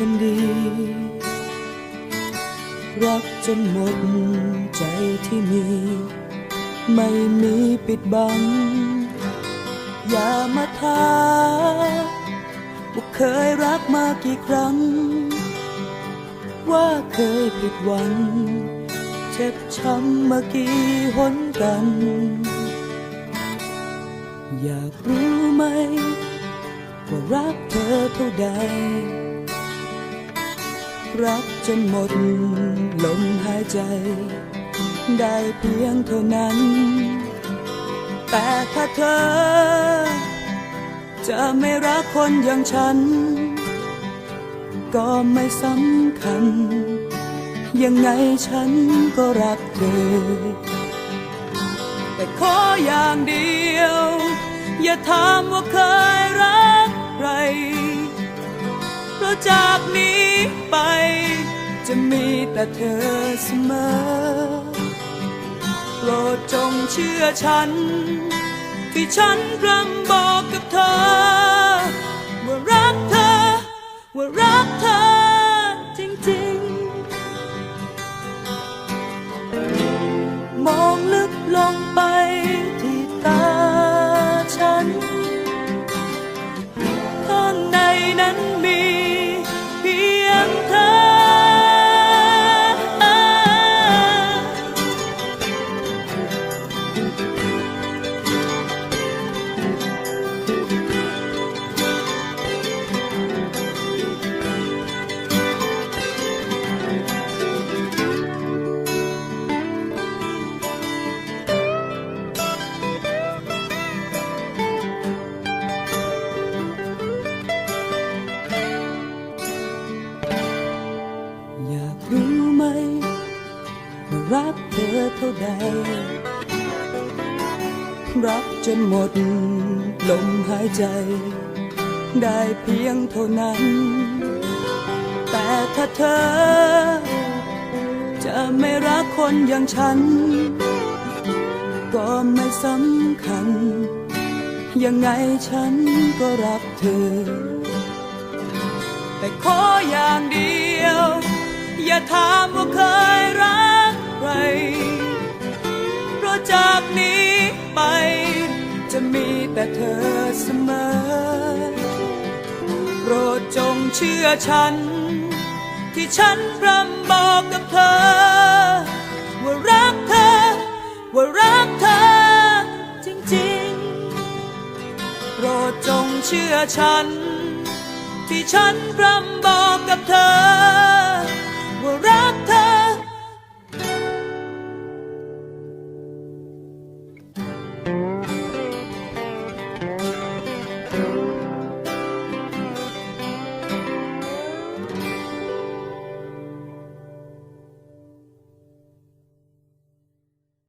คนดี รักจนหมดใจที่มี ไม่มีปิดบัง อย่ามาท้าว่าเคยรักมากี่ครั้ง ว่าเคยผิดหวัง เจ็บช้ำมากี่หนกัน อยากรู้ไหมว่ารักเธอเท่าใด รักจนหมดลมหายใจ ได้เพียงเท่านั้น แต่ถ้าเธอ จะไม่รักคนอย่างฉัน ก็ไม่สำคัญ ยังไงฉันก็รักเธอ แต่ขออย่างเดียว อย่าถามว่าเคยรักใครเพราะจากนี้ แต่เธอเสมอ โปรดจงเชื่อฉัน ที่ฉันพร่ำบอกกับเธอ รักเธอเท่าใด รักจนหมดลมหายใจ ได้เพียงเท่านั้น แต่ถ้าเธอ จะไม่รักคนอย่างฉัน ก็ไม่สำคัญ ยังไงฉันก็รักเธอ แต่ขออย่างเดียว อย่าถามว่าเคย อเสมอ โปรดจงเชื่อฉัน ที่ฉันพร่ำบอกกับเธอ ว่ารักเธอ ว่ารักเธอ จริงๆ โปรดจงเชื่อฉัน ที่ฉันพร่ำบอกกับเธอ